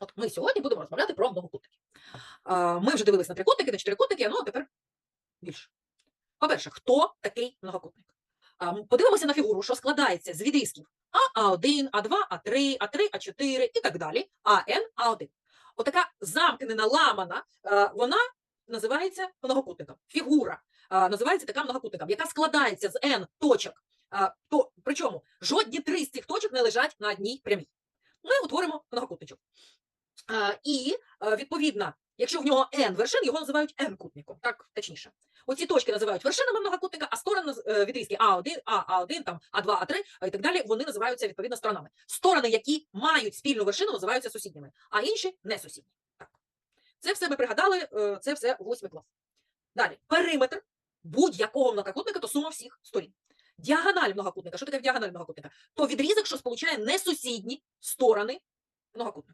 От ми сьогодні будемо розмовляти про многокутники. Ми вже дивились на трикутники, на чотирикутники, ну а тепер більше. По-перше, хто такий многокутник? Подивимося на фігуру, що складається з відрізків А, А1, А2, А3, А3, А4 і так далі, АН, А1. Отака замкнена, ламана, вона називається многокутником. Фігура називається така многокутником, яка складається з N точок. То, причому жодні три з цих точок не лежать на одній прямій. Ми утворимо многокутничок. А, І, е, відповідно, якщо в нього n вершин, його називають n-кутником, так точніше. Оці точки називають вершинами многокутника, а сторони е, відрізки А1, А, А1, там, А2, А3 і так далі, вони називаються відповідно сторонами. Сторони, які мають спільну вершину, називаються сусідніми, а інші не сусідні. Так. Це все ми пригадали, е, це все восьмий клас. Далі, периметр будь-якого многокутника то сума всіх сторін. Діагональ многокутника. Що таке діагональ многокутника? То відрізок, що сполучає несусідні сторони многокутника.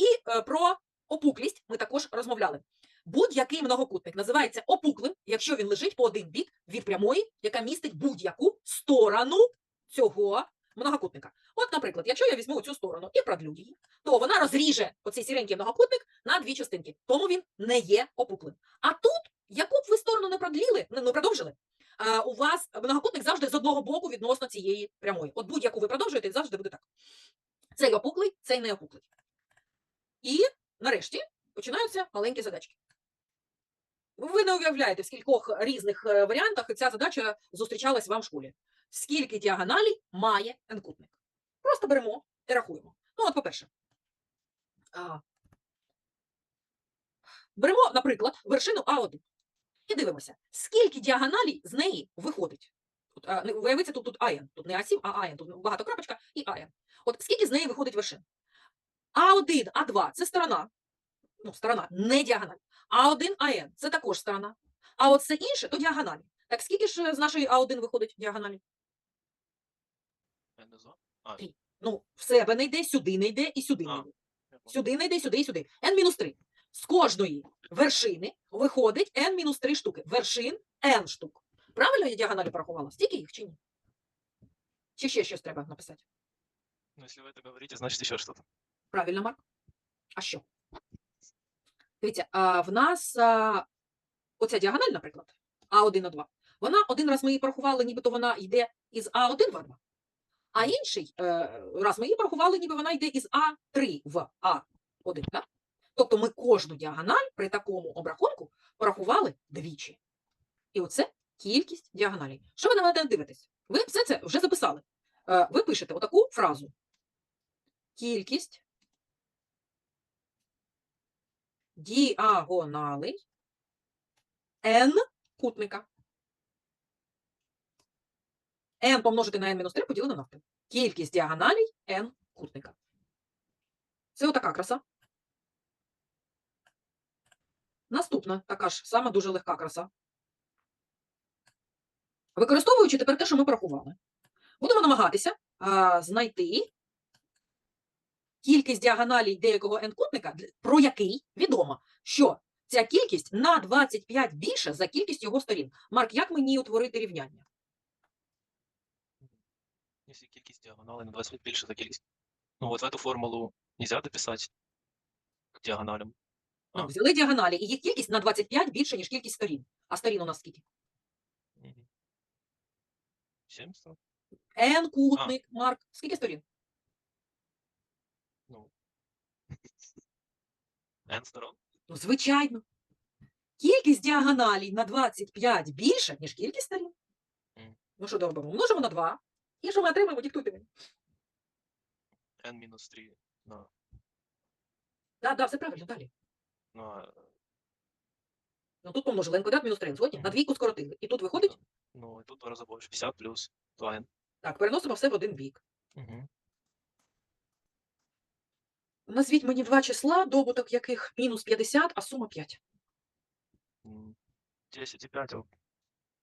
І е, про опуклість ми також розмовляли. Будь-який многокутник називається опуклим, якщо він лежить по один бік від прямої, яка містить будь-яку сторону цього многокутника. От, наприклад, якщо я візьму цю сторону і продлю її, то вона розріже оцей сіренький многокутник на дві частинки, тому він не є опуклим. А тут, яку б ви сторону не продліли, не не продовжили, у вас многокутник завжди з одного боку відносно цієї прямої. От будь-яку ви продовжуєте, завжди буде так. Цей опуклий, цей не опуклий. І нарешті починаються маленькі задачки. Ви не уявляєте, в скількох різних е, варіантах ця задача зустрічалась вам в школі. Скільки діагоналей має n-кутник? Просто беремо і рахуємо. Ну, от, по-перше, беремо, наприклад, вершину А1 і дивимося, скільки діагоналей з неї виходить. А, виявиться, тут, тут АН, тут не А7, а АН, тут багато крапочка і АН. От скільки з неї виходить вершин? А1, А2 це сторона, ну, сторона, не діагональ. А1, АН це також сторона. А от все інше то діагоналі. Так скільки ж е, з нашої А1 виходить діагоналі? Три. Ну, в себе не йде, сюди не йде і сюди не йде. Сюди не йде, сюди і сюди. N-3. З кожної вершини виходить N-3 штуки. Вершин N штук. Правильно я діагоналі порахувала? Стільки їх чи ні? Чи ще щось треба написати? Ну, если вы это говорите, значит еще что-то. Правильно, Марк? А що? Дивіться, в нас оця діагональ, наприклад, А1 А2, вона один раз ми її порахували, нібито вона йде із А1 в А2, а інший е, раз ми її порахували, ніби вона йде із А3 в А1. Да? Тобто ми кожну діагональ при такому обрахунку порахували двічі. І оце кількість діагоналей. Що ви на мене дивитесь? Ви все це вже записали. Е, ви пишете отаку фразу. Кількість діагоналей n кутника. n помножити на n-3 поділено навпіл. Кількість діагоналей n кутника. Це отака краса. Наступна така ж сама дуже легка краса. Використовуючи тепер те, що ми порахували, будемо намагатися а, знайти кількість діагоналій деякого n-кутника, про який відомо, що ця кількість на 25 більша за кількість його сторін. Марк, як мені утворити рівняння? Если кількість діагоналей на 25 більше за кількість. Ну, вот в эту формулу нельзя дописать к диагоналям. Ну, взяли діагоналі, і їх кількість на 25 більше, ніж кількість сторін. А сторін у нас скільки? Мгм. 70? n-кутник, Марк. Скільки сторін? Ну. N сторон? Ну, звичайно. Кількість діагоналій на 25 більша, ніж кількість сторін. Мгм. Ну що робимо? Множимо на 2. І що ми отримаємо? Диктуйте мені. N мінус 3 на, Так, да, все правильно, далі. на, Ну тут помножили n квадрат мінус 3 згодні? На Мгм. двійку скоротили. І тут виходить, ну, і тут два рази більше. 50 плюс 2N. так, переносимо все в один бік. Угу. Назвіть мені два числа, добуток яких мінус 50, а сума 5. 10 і 5, а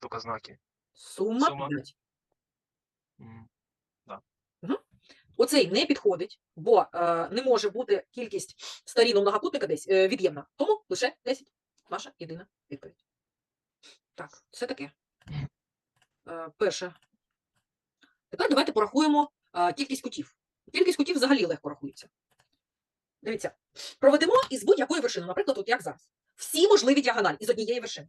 тільки знаки. Сума Сума. 5. Мгм. Оцей не підходить, бо е, не може бути кількість сторін у многокутника десь е, від'ємна. Тому лише 10. Наша єдина відповідь. Так, все таке. Е, перше. Тепер давайте порахуємо е, кількість кутів. Кількість кутів взагалі легко рахується. Дивіться, проведемо із будь-якої вершини, наприклад, от як зараз. Всі можливі діагоналі із однієї вершини.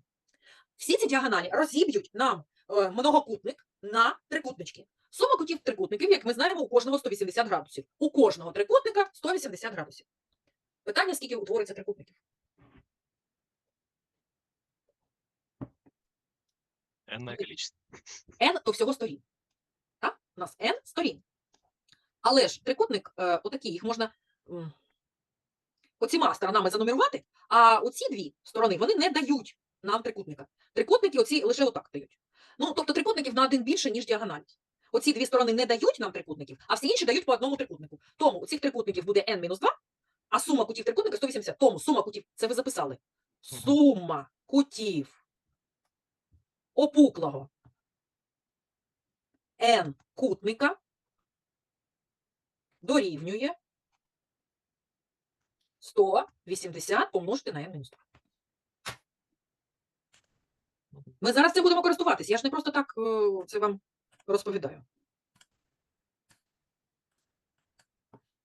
Всі ці діагоналі розіб'ють нам е, многокутник на трикутнички. Сума кутів трикутників, як ми знаємо, у кожного 180 градусів. У кожного трикутника 180 градусів. Питання, скільки утвориться трикутників? Энное количество. n то всього сторін. Так? У нас n сторін. Але ж трикутник, е, отакі, їх можна оціма сторонами занумерувати, а оці дві сторони вони не дають нам трикутника. Трикутники оці лише отак дають. Ну, тобто трикутників на один більше, ніж діагональ. Оці дві сторони не дають нам трикутників, а всі інші дають по одному трикутнику. Тому у цих трикутників буде n-2, а сума кутів трикутника 180. Тому сума кутів, це ви записали. Сума кутів опуклого n кутника дорівнює 180 помножити на n-2. Ми зараз цим будемо користуватись. Я ж не просто так е, це вам розповідаю.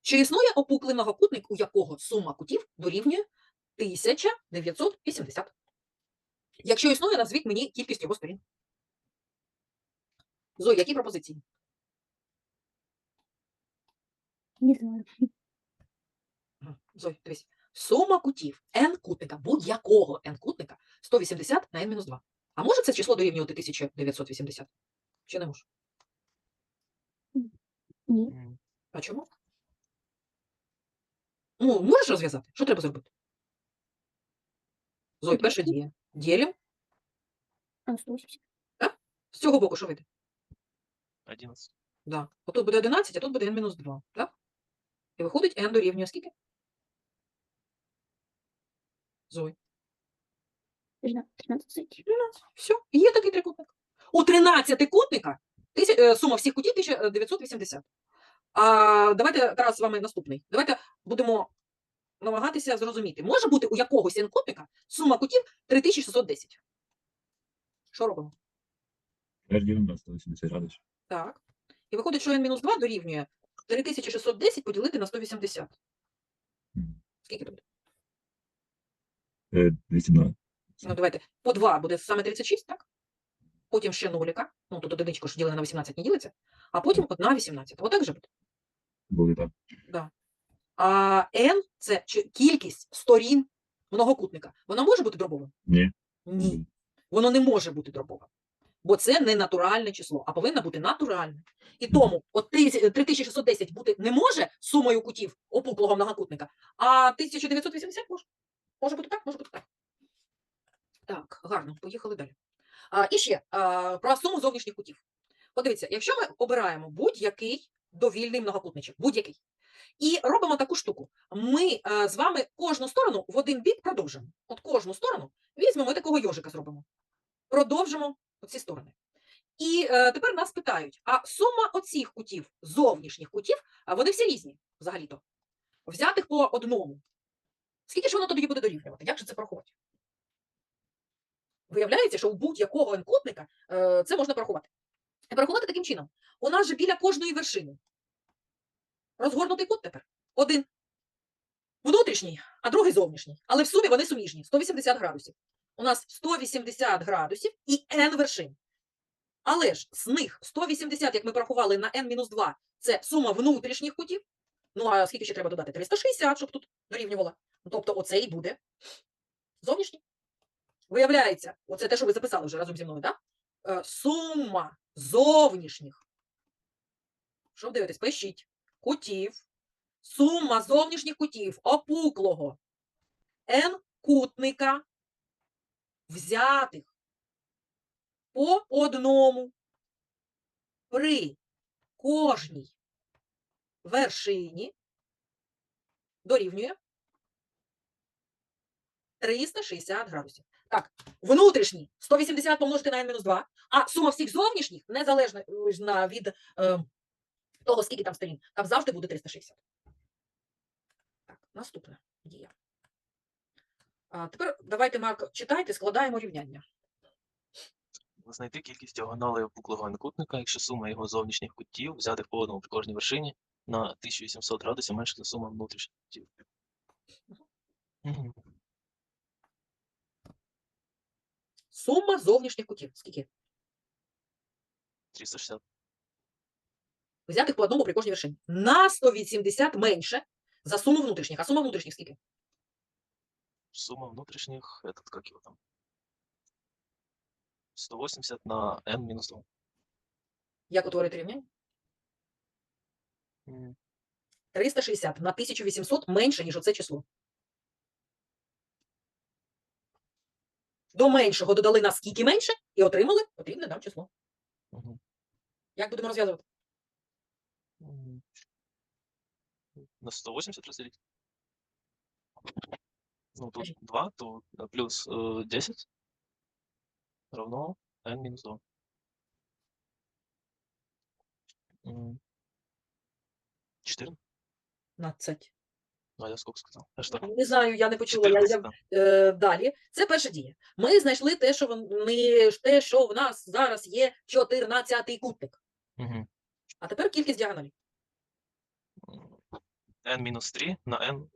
Чи існує опуклий многокутник, у якого сума кутів дорівнює 1980? Якщо існує, назвіть мені кількість його сторін. Зой, які пропозиції? Не знаю. Дивись. Сума кутів n кутника, будь-якого n кутника 180 на n-2. А може це число дорівнювати 1980? Чи не може? Ні. А чому? Ну, можеш розв'язати? Що треба зробити? Зой, перша дія. Ділім. А, 180. З цього боку що вийде? 11. Да. Отут буде 11, а тут буде n-2. Так? І виходить n дорівнює скільки? Зой. 13. Все, є такий трикутник. У 13 кутника тисяч, сума всіх кутів 1980. А давайте зараз з вами наступний. Давайте будемо намагатися зрозуміти. Може бути у якогось n-кутника сума кутів 3610. Що робимо? Ділимо на 180 градусів. Так. І виходить, що n-2 дорівнює 3610 поділити на 180. Скільки буде? Е, 202. Ну, давайте. По 2 буде саме 36, так? Потім ще нуліка. Ну, тут одиничка ж ділена на 18 не ділиться. А потім 1 18. Отак же буде. Були так. А n – це кількість сторін многокутника. Вона може бути дробовим? Ні. Ні. Воно не може бути дробовим. Бо це не натуральне число, а повинно бути натуральне. І тому от 3610 бути не може сумою кутів опуклого многокутника, а 1980 може. Може бути так, може бути так. Так, гарно, поїхали далі. А, і ще а, про суму зовнішніх кутів. Подивіться, якщо ми обираємо будь-який довільний многокутничок, будь-який, і робимо таку штуку. Ми е, з вами кожну сторону в один бік продовжимо. От кожну сторону візьмемо і такого йожика зробимо. Продовжимо оці сторони. І е, тепер нас питають: а сума оцих кутів, зовнішніх кутів, вони всі різні взагалі-то. Взятих по одному. Скільки ж воно тоді буде дорівнювати? Як же це порахувати? Виявляється, що у будь-якого n-кутника е, це можна порахувати. І порахувати таким чином. У нас же біля кожної вершини розгорнутий кут тепер. Один внутрішній, а другий зовнішній. Але в сумі вони суміжні 180 градусів. У нас 180 градусів і n вершин. Але ж з них 180, як ми порахували на n-2, це сума внутрішніх кутів. Ну, а скільки ще треба додати? 360, щоб тут дорівнювало. Тобто оце і буде зовнішній. Виявляється, оце те, що ви записали вже разом зі мною, так? Да? Сума зовнішніх. Що ви дивитесь? Пишіть. Кутів. Сума зовнішніх кутів опуклого n кутника взятих по одному при кожній вершині дорівнює 360 градусів. Так, внутрішній 180 помножити на n-2, а сума всіх зовнішніх, незалежно е, від е, того, скільки там сторін, там завжди буде 360. Так, наступна дія. А, тепер давайте, Марк, читайте, складаємо рівняння. Знайти кількість діагоналей опуклого n-кутника, якщо сума його зовнішніх кутів, взятих по одному при кожній вершині, на 1800 градусів менше за сума внутрішніх кутів. Мгм. Сума зовнішніх кутів. Скільки? 360. Взяти по одному при кожній вершині. На 180 менше за суму внутрішніх. А сума внутрішніх скільки? Сумма внутренних, этот, как его там? 180 на n минус 2. Як утворити рівняння? М, 360 на 1800 менше, ніж оце число. До меншого додали на скільки менше і отримали потрібне нам число. мгм. Як будемо розв'язувати? На 180 разделить. Ну, тут 2, то э, плюс э, 10 равно n минус 2. М, 4? 15. А я сколько сказал? А что? Не знаю, я не почула. Я, 14, я, е, далі. Це перша дія. Ми знайшли те, що вони, те, що в нас зараз є 14 кутник. Мгм. А тепер кількість діагоналей. М, n минус 3 на n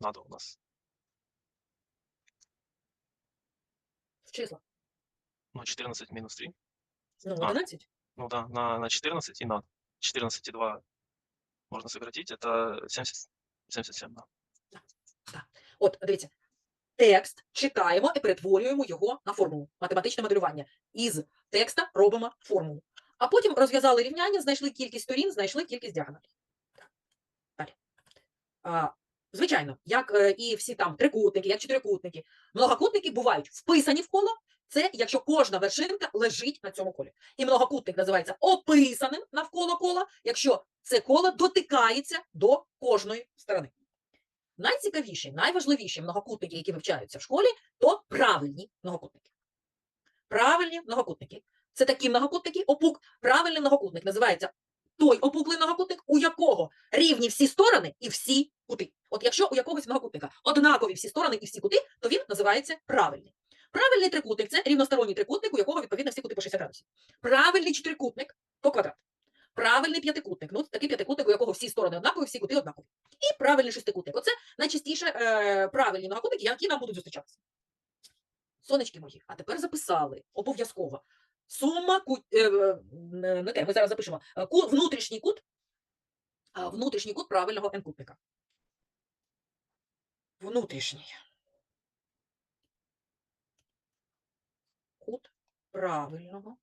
надо у нас. В числах. Ну, 14 минус 3. Ну, А. 11. Ну да, на, на 14 и на 14 и 2 можно сократить. Это 70, 77, да. От, дивіться. Текст читаємо і перетворюємо його на формулу. Математичне моделювання. Із текста робимо формулу. А потім розв'язали рівняння, знайшли кількість сторін, знайшли кількість діагоналей. Так. Далі. А, звичайно, як е, і всі там трикутники, як чотирикутники, многокутники бувають вписані в коло. Це якщо кожна вершинка лежить на цьому колі. І многокутник називається описаним навколо кола, якщо це коло дотикається до кожної сторони. Найцікавіші, найважливіші многокутники, які вивчаються в школі, то правильні многокутники. Правильні многокутники. Це такі многокутники, опук, правильний многокутник називається той опуклий многокутник, у якого рівні всі сторони і всі кути. От якщо у якогось многокутника однакові всі сторони і всі кути, то він називається правильний. Правильний трикутник це рівносторонній трикутник, у якого відповідно всі кути по 60 градусів. Правильний чотирикутник то квадрат. Правильний п'ятикутник, ну такий п'ятикутник, у якого всі сторони однакові, всі кути однакові. І правильний шестикутник. Оце найчастіше е, правильні многокутники, які нам будуть зустрічатися. Сонечки мої, а тепер записали обов'язково. Сума кут, е, не те, ми зараз запишемо ку, внутрішній кут, внутрішній кут правильного n-кутника. Внутрішній. Правильного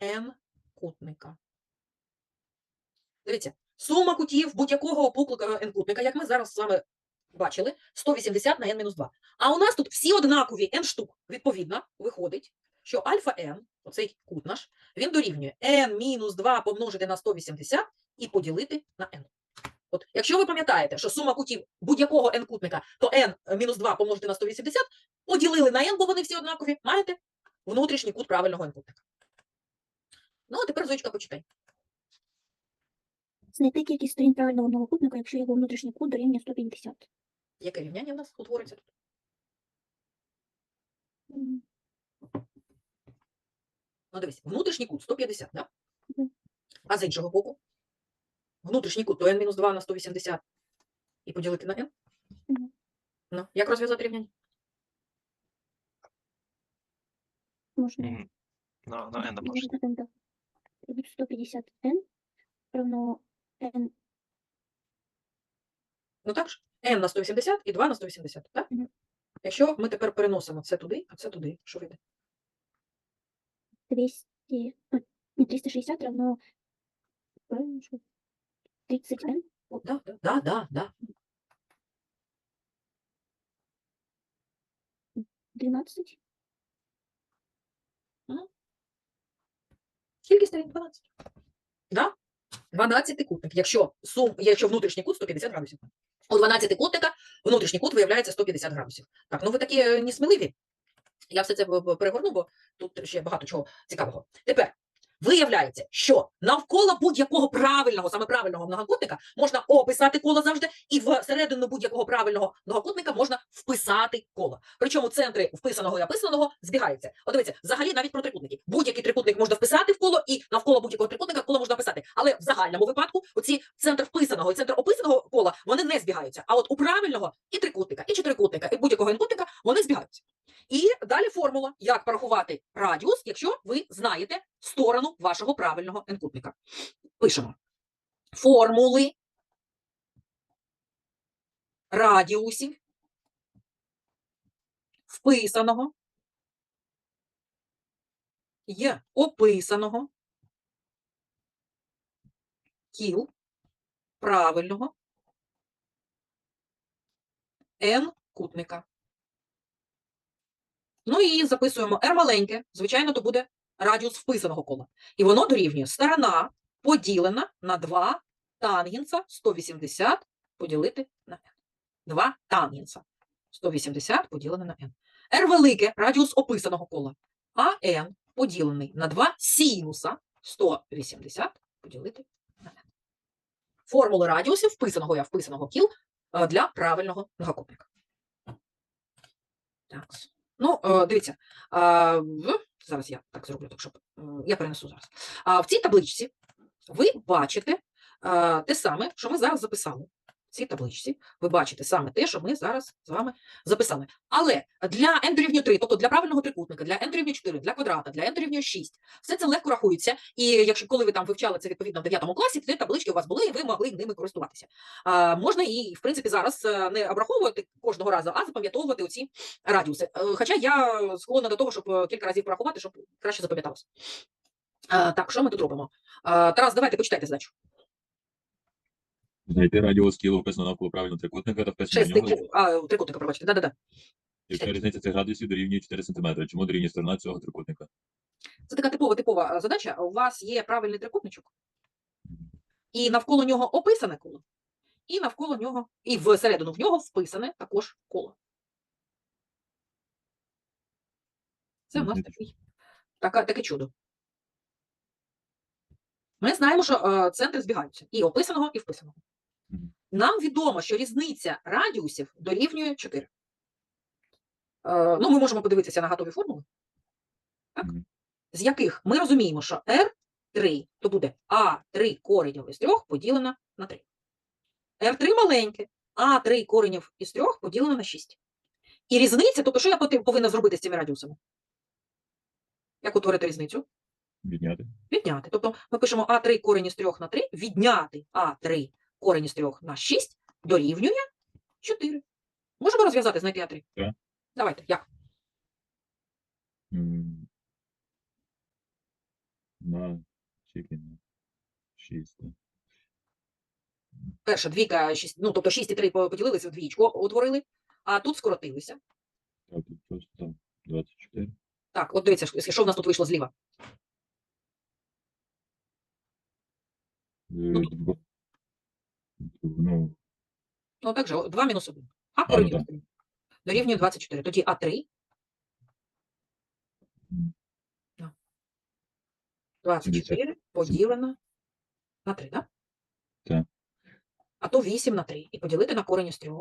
n-кутника. Дивіться, сума кутів будь-якого опуклого n-кутника, як ми зараз з вами бачили, 180 на n-2. А у нас тут всі однакові n штук. Відповідно, виходить, що альфа n, оцей кут наш, він дорівнює n-2 помножити на 180 і поділити на n. От, якщо ви пам'ятаєте, що сума кутів будь-якого n-кутника, то n-2 помножити на 180, поділили на n, бо вони всі однакові, маєте внутрішній кут правильного n-кутника. Ну, а тепер, Зоєчка, почитай. Знайти кількість сторін правильного многокутника, якщо його внутрішній кут дорівнює 150. Яке рівняння в нас утвориться тут? М, Ну, дивись, внутрішній кут 150, да? Мгм. А з іншого боку? Внутрішній кут то n-2 на 180 і поділити на n? Ну, як розв'язати рівняння? Можна. На, на n домножить. можна 150 n равно n Ну так ж? n на 180 і 2 на 180, так? Мгм. Якщо ми тепер переносимо це туди, а це туди, що вийде? 200, ну, не 360 равно правильно, що? 30 n О, да, да, да, да, да. 12. Кількість сторін 12. Да? 12 кутник. Якщо, сум, якщо внутрішній кут 150 градусів. У 12 кутника внутрішній кут виявляється 150 градусів. Так, ну ви такі е, несміливі. Я все це б- перегорну, бо тут ще багато чого цікавого. Тепер Виявляється, що навколо будь-якого правильного, саме правильного многокутника можна описати коло завжди, і всередину будь-якого правильного многокутника можна вписати коло. Причому центри вписаного і описаного збігаються. От дивіться, взагалі навіть про трикутники. Будь-який трикутник можна вписати в коло, і навколо будь-якого трикутника коло можна писати. Але в загальному випадку оці центр вписаного і центр описаного кола вони не збігаються. А от у правильного і трикутника, і чотирикутника, і будь-якого інкутника вони збігаються. І далі формула, як порахувати радіус, якщо ви знаєте сторону вашого правильного енкутника. Пишемо. Формули. Радіусів. Вписаного. Є описаного. Кіл. Правильного. N-кутника. Ну і записуємо r маленьке, звичайно, то буде радіус вписаного кола. І воно дорівнює сторона поділена на 2 тангенса 180 поділити на n. 2 тангенса 180 поділене на n. r велике радіус описаного кола, а n поділений на 2 синуса 180 поділити на n. Формули радіусів вписаного і вписаного кіл е, для правильного многокутника. Так. Ну, е, дивіться, зараз я так зроблю, так щоб я перенесу зараз. В цій табличці ви бачите те саме, що ми зараз записали. Цій табличці ви бачите саме те, що ми зараз з вами записали. Але для n дорівнює 3, тобто для правильного трикутника, для n дорівнює 4, для квадрата, для n дорівнює 6, все це легко рахується. І якщо коли ви там вивчали це відповідно в 9 класі, ці таблички у вас були, і ви могли ними користуватися. А, можна і, в принципі, зараз е, не обраховувати кожного разу, а запам'ятовувати оці радіуси. Е, Хоча я склонна до того, щоб е, кілька разів порахувати, щоб краще запам'яталося. Так, що ми тут робимо? Тарас, давайте почитайте задачу. Знайти радіус кіло вписано навколо правильного трикутника та вписано на нього. А, трикутника, пробачте, да-да-да. Якщо різниця цих градусів дорівнює 4 см. Чому дорівнює сторона цього трикутника? Це така типова типова задача. У вас є правильний трикутничок, і навколо нього описане коло, і навколо нього, і всередину в нього вписане також коло. Це у нас такий, така, таке чудо. Ми знаємо, що е, центри збігаються і описаного, і вписаного. Нам відомо, що різниця радіусів дорівнює 4. Е, ну, ми можемо подивитися на готові формули, так? З яких ми розуміємо, що R3 то буде А3 коренів із 3 поділено на 3. R3 маленьке, А3 коренів із 3 поділено на 6. І різниця, тобто що я повинна зробити з цими радіусами? Як утворити різницю? Відняти. Відняти. Тобто ми пишемо А3 корень із 3 на 3, відняти А3 корень із 3 на 6 дорівнює 4. Можемо розв'язати, знайти А3? Так. Давайте, як? На скільки? На 6. Перша двійка, 6, ну, тобто 6 і 3 поділилися в двічку, утворили, а тут скоротилися. Так, тут просто там 24. Так, от дивіться, що в нас тут вийшло зліва. Е, дво- Ну, Ну, так же, 2 мінус 1. А ну корень так. із 3 дорівнює 24. Тоді А3. М. Ну. 24 поділено на 3, так? Так. А то 8 на 3. І поділити на корень із 3.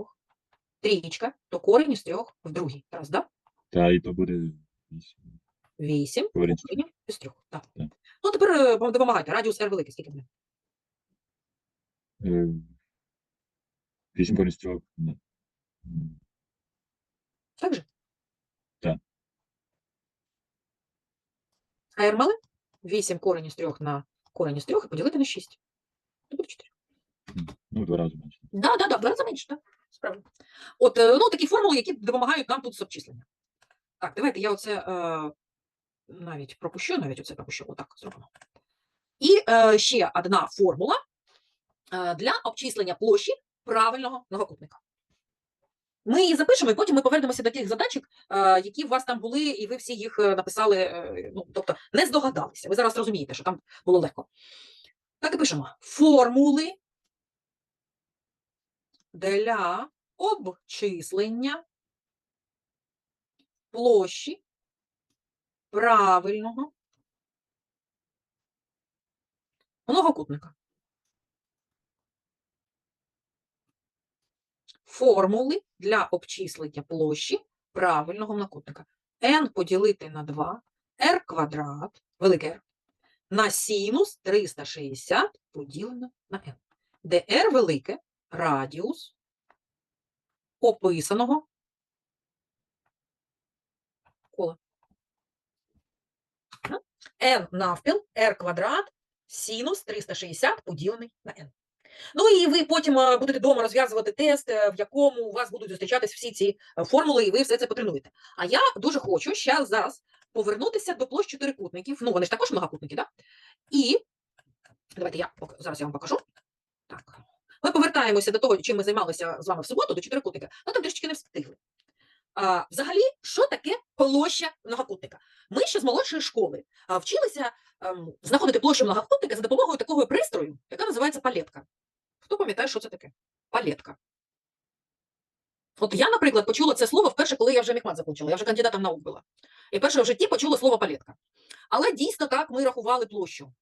Трієчка, то корень із 3 в другій. Раз, да? та і то буде 8. 8 Корінь із 3. Так. Так. Ну, тепер е, допомагайте. Радіус R великий, скільки буде? Е, 8 корінь з 3. Так же? Так. А R мале? 8 корень із 3 на корень із 3 і поділити на 6. То буде 4. Ну, в два рази менше. Да, да, да, в два рази менше, так. Справді. От, е, ну, такі формули, які допомагають нам тут з обчисленням. Так, давайте я оце е, навіть пропущу, навіть оце пропущу, отак зробимо. І е, ще одна формула е, для обчислення площі правильного многокутника. Ми її запишемо, і потім ми повернемося до тих задачок, е, які у вас там були, і ви всі їх е, написали, е, ну, тобто не здогадалися. Ви зараз розумієте, що там було легко. Так і пишемо. Формули для обчислення площі правильного многокутника. Формули для обчислення площі правильного многокутника. n поділити на 2, r квадрат, велике R, на синус 360 поділено на n, де r велике радіус описаного кола. n навпіл, r квадрат, синус 360 поділений на n. Ну і ви потім е, будете вдома розв'язувати тест, е, в якому у вас будуть зустрічатись всі ці е, формули, і ви все це потренуєте. А я дуже хочу ще зараз повернутися до площ чотирикутників. Ну, вони ж також многокутники, да? І давайте я зараз я вам покажу. Так. Ми повертаємося до того, чим ми займалися з вами в суботу, до чотирикутника. Ну там трішки не встигли. А, взагалі, що таке площа многокутника? Ми ще з молодшої школи вчилися ем, знаходити площу многокутника за допомогою такого пристрою, яка називається палетка. Хто пам'ятає, що це таке? Палетка. От я, наприклад, почула це слово вперше, коли я вже міхмат закінчила, я вже кандидатом наук була. І перше в житті почула слово палетка. Але дійсно так ми рахували площу.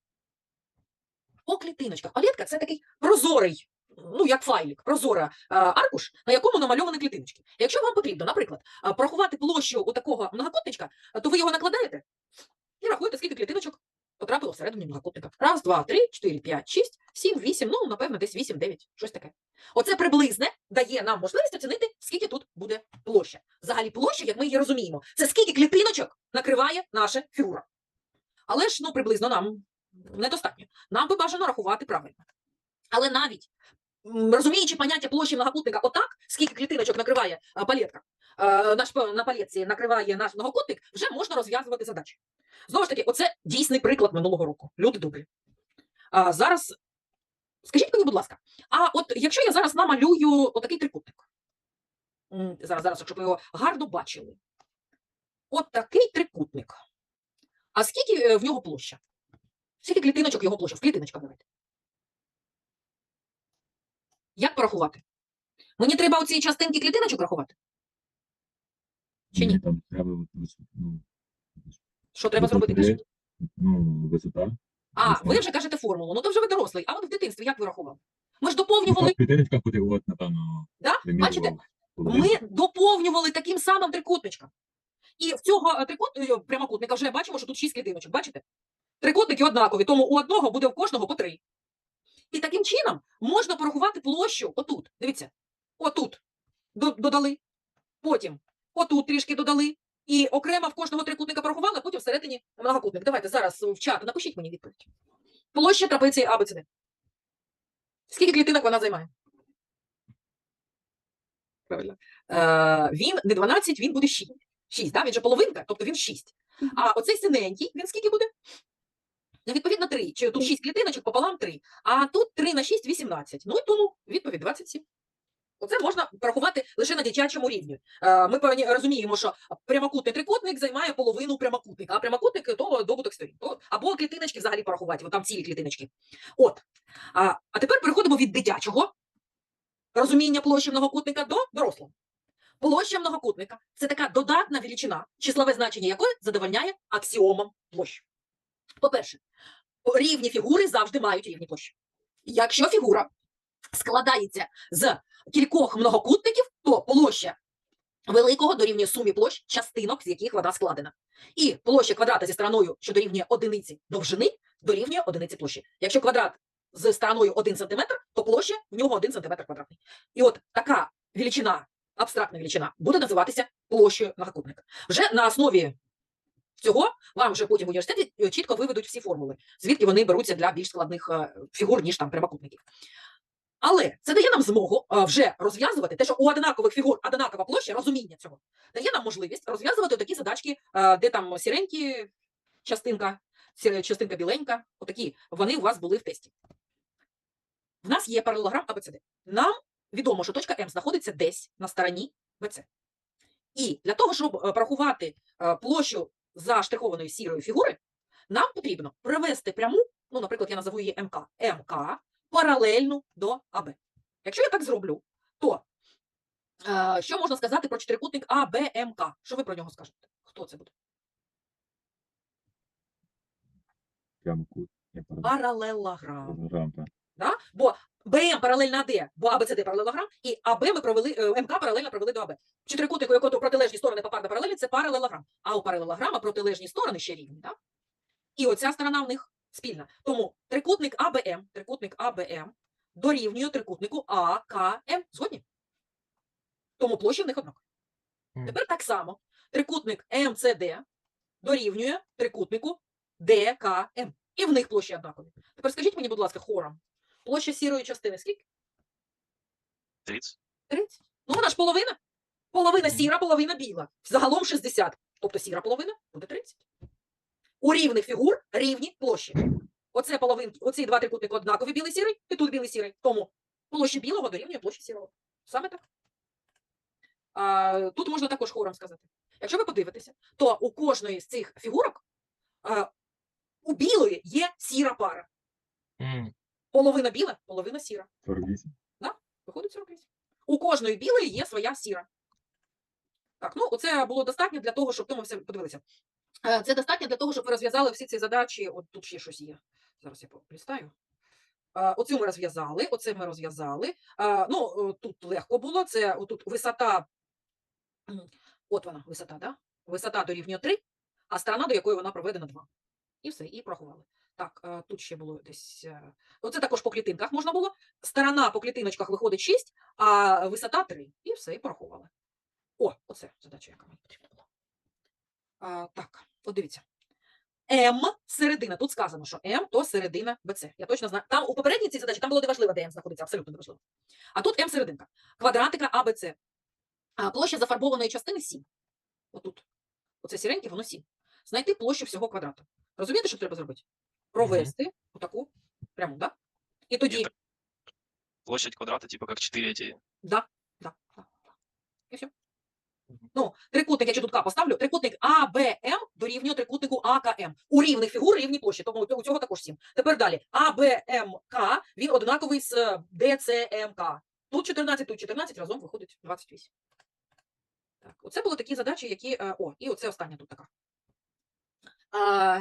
По клітиночках. Палетка це такий прозорий, ну як файлик, прозора аркуш, на якому намальовані клітиночки. Якщо вам потрібно, наприклад, порахувати площу у такого многокутничка, то ви його накладаєте і рахуєте, скільки клітиночок потрапило всередині многокутника. Раз, два, три, чотири, п'ять, шість, сім, вісім, ну, напевно, десь вісім, дев'ять, щось таке. Оце приблизне дає нам можливість оцінити, скільки тут буде площа. Взагалі площа, як ми її розуміємо, це скільки клітиночок накриває наша фігура. Але ж ну, приблизно нам недостатньо. Нам би бажано рахувати правильно. Але навіть розуміючи поняття площі многокутника отак, скільки клітиночок накриває палетка, наш п- на палетці накриває наш многокутник, вже можна розв'язувати задачі. Знову ж таки, оце дійсний приклад минулого року. Люди добрі. А зараз скажіть мені, будь ласка, а от якщо я зараз намалюю отакий трикутник, зараз, зараз, щоб ви його гарно бачили. От такий трикутник. А скільки е, в нього площа? Скільки клітиночок його площа? В клітиночках давайте. Як порахувати? Мені треба оці частинки клітиночок рахувати? Чи ні? Там треба ну, Що треба зробити? кажіть? Ну, висота. А, ви вже кажете формулу. Ну то вже ви дорослий. А от в дитинстві як ви рахували? Ми ж Ну, доповнювали так, клітиночка ходив, от, напевно, Да? примірював Бачите. Ми доповнювали таким самим трикутничком. І в цього е, трикут... е, прямокутника вже бачимо, що тут шість клітиночок. Бачите? Трикутники однакові, тому у одного буде в кожного по три. І таким чином можна порахувати площу отут. Дивіться, отут додали, потім отут трішки додали. І окремо в кожного трикутника порахували, а потім всередині многокутник. Давайте зараз в чат напишіть мені відповідь. Площа трапеції АБЦД. Скільки клітинок вона займає? Правильно. Е, він не 12, він буде 6. 6, да? він же половинка, тобто він 6. А оцей синенький, він скільки буде? Ну, відповідно, 3. Чи тут Три. 6 клітиночок пополам 3. А тут 3 на 6 – 18. Ну і тому відповідь 27. Оце можна порахувати лише на дитячому рівні. Е, Ми розуміємо, що прямокутний трикутник займає половину прямокутника, а прямокутник то добуток сторін. Або клітиночки взагалі порахувати, там цілі клітиночки. От. А тепер переходимо від дитячого розуміння площі многокутника до дорослого. Площа многокутника це така додатна величина, числове значення якої задовольняє аксіомам площі. По-перше, рівні фігури завжди мають рівні площі. Якщо фігура складається з кількох многокутників, то площа великого дорівнює сумі площ частинок, з яких вона складена. І площа квадрата зі стороною, що дорівнює одиниці довжини, дорівнює одиниці площі. Якщо квадрат з стороною 1 см, то площа в нього 1 см квадратний. І от така величина, абстрактна величина, буде називатися площею многокутника. Вже на основі цього вам вже потім в університеті чітко виведуть всі формули, звідки вони беруться для більш складних е, фігур, ніж там прямокутників. Але це дає нам змогу е, вже розв'язувати те, що у однакових фігур однакова площа, розуміння цього, дає нам можливість розв'язувати такі задачки, е, де там сіренькі частинка, частинка біленька, отакі, вони у вас були в тесті. В нас є паралелограм АБЦД. Нам відомо, що точка М знаходиться десь на стороні БЦ. І для того, щоб е, порахувати е, площу заштрихованої сірої фігури, нам потрібно привести пряму, ну, наприклад, я назову її МК, МК паралельну до АБ. Якщо я так зроблю, то е, що можна сказати про чотирикутник АБМК? Що ви про нього скажете? Хто це буде? Паралелограм. Да? Бо БМ паралельно АД, бо АБЦД паралелограм, і АБ ми провели, е, МК паралельно провели до АБ. В чотирикутнику, якого протилежні сторони попарно паралельні, це паралелограм. А у паралелограма протилежні сторони ще рівні. Да? І оця сторона в них спільна. Тому трикутник АБМ, трикутник АБМ дорівнює трикутнику АКМ. Згодні? Тому площі в них однакові. Мгм. Тепер так само. Трикутник МЦД дорівнює трикутнику ДКМ. І в них площі однакові. Тепер скажіть мені, будь ласка, хором. Площа сірої частини скільки? 30. 30. Ну, вона ж половина. Половина сіра, половина біла. Загалом 60. Тобто сіра половина буде 30. У рівних фігур рівні площі. Оце половинки, оці два трикутники однакові білий сірий, і тут білий сірий. Тому площа білого дорівнює площі сірого. Саме так. А, тут можна також хором сказати. Якщо ви подивитеся, то у кожної з цих фігурок а, у білої є сіра пара. М, Половина біла, половина сіра. 48. Виходить 48. У кожної білої є своя сіра. Так, ну оце було достатньо для того, щоб тому все подивилися. Е, Це достатньо для того, щоб ви розв'язали всі ці задачі. От тут ще щось є. Зараз я полістаю. Е, Оцю ми розв'язали, оце ми розв'язали. Е, Ну, тут легко було. Це тут висота. От вона, висота, да? Висота дорівнює 3, а сторона, до якої вона проведена 2. І все, і порахували. Так, тут ще було десь. Оце також по клітинках можна було. Сторона по клітиночках виходить 6, а висота 3. І все, і порахували. О, оце задача, яка мені потрібна була. Так, от дивіться. М середина. Тут сказано, що М то середина БЦ. Я точно знаю. Там у попередній цій задачі там було неважливо, де М знаходиться, абсолютно неважливо. А тут М серединка. Квадратика АБЦ. А площа зафарбованої частини 7. Отут. Оце сіреньке, воно 7. Знайти площу всього квадрата. Розумієте, що треба зробити? Провести отаку пряму, да? І тоді. Площадь квадрата, типа как 4 эти. Да, да, да. да. І все. Ну, трикутник, якщо тут К поставлю, трикутник АБМ дорівнює трикутнику АКМ. У рівних фігур рівні площі, тому у цього також 7. Тепер далі. АБМК, він однаковий з е, ДЦМК. Тут 14, тут 14, разом виходить 28. Так, оце були такі задачі, які. е, О, і оце остання тут така.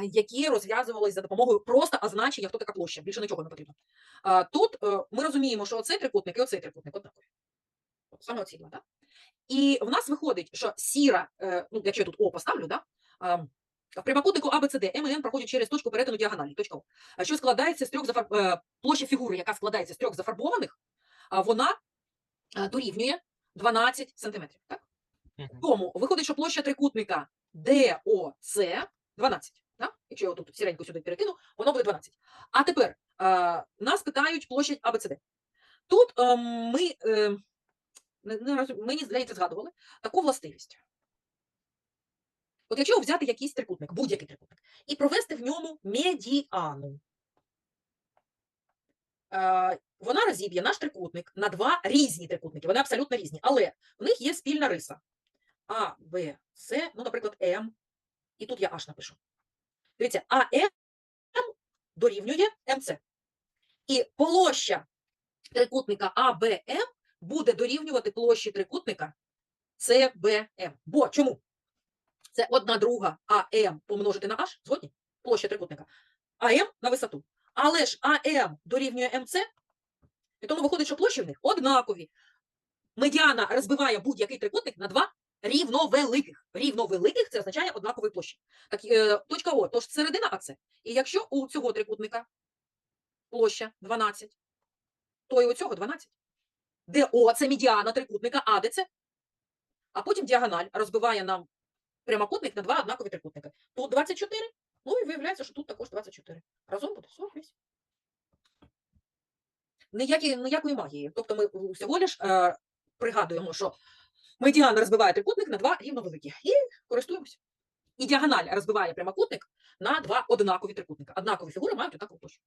Які розв'язувалися за допомогою просто означення, хто така площа. Більше нічого не потрібно. Тут е, ми розуміємо, що оцей трикутник і оцей трикутник однакові. От Саме оці два, да? І в нас виходить, що сіра, е, ну, якщо я тут О поставлю, да? в прямокутнику ABCD М і Н проходять через точку перетину діагоналі, точка О, що складається з трьох зафар... е, площа фігури, яка складається з трьох зафарбованих, вона е, дорівнює 12 сантиметрів. Так? Тому виходить, що площа трикутника ДОЦ 12. Да? Якщо я тут сіреньку сюди перекину, воно буде 12. А тепер нас питають площадь АБЦД. Тут е, ми, е, не, не розум- мені здається, згадували таку властивість. От якщо взяти якийсь трикутник, будь-який трикутник, і провести в ньому медіану, е, вона розіб'є наш трикутник на два різні трикутники. Вони абсолютно різні, але в них є спільна риса. А, Б, С, ну, наприклад, М. І тут я аж напишу. Дивіться, АМ дорівнює МЦ. І площа трикутника АБМ буде дорівнювати площі трикутника ЦБМ. Бо чому? Це одна друга АМ помножити на H, згодні? Площа трикутника. АМ на висоту. Але ж АМ дорівнює МЦ, і тому виходить, що площі в них однакові. Медіана розбиває будь-який трикутник на два рівновеликих. Рівновеликих це означає однакові площі. Так, е, точка О, тож середина АЦ. І якщо у цього трикутника площа 12, то і у цього 12. Де О це медіана трикутника, А це? А потім діагональ розбиває нам прямокутник на два однакові трикутники. Тут 24, ну і виявляється, що тут також 24. Разом буде 48. Ніякі, ніякої магії. Тобто ми всього лиш е, пригадуємо, що медіан розбиває трикутник на два рівновеликі. І користуємося. І діагональ розбиває прямокутник на два однакові трикутника. Однакові фігури мають однакову площу.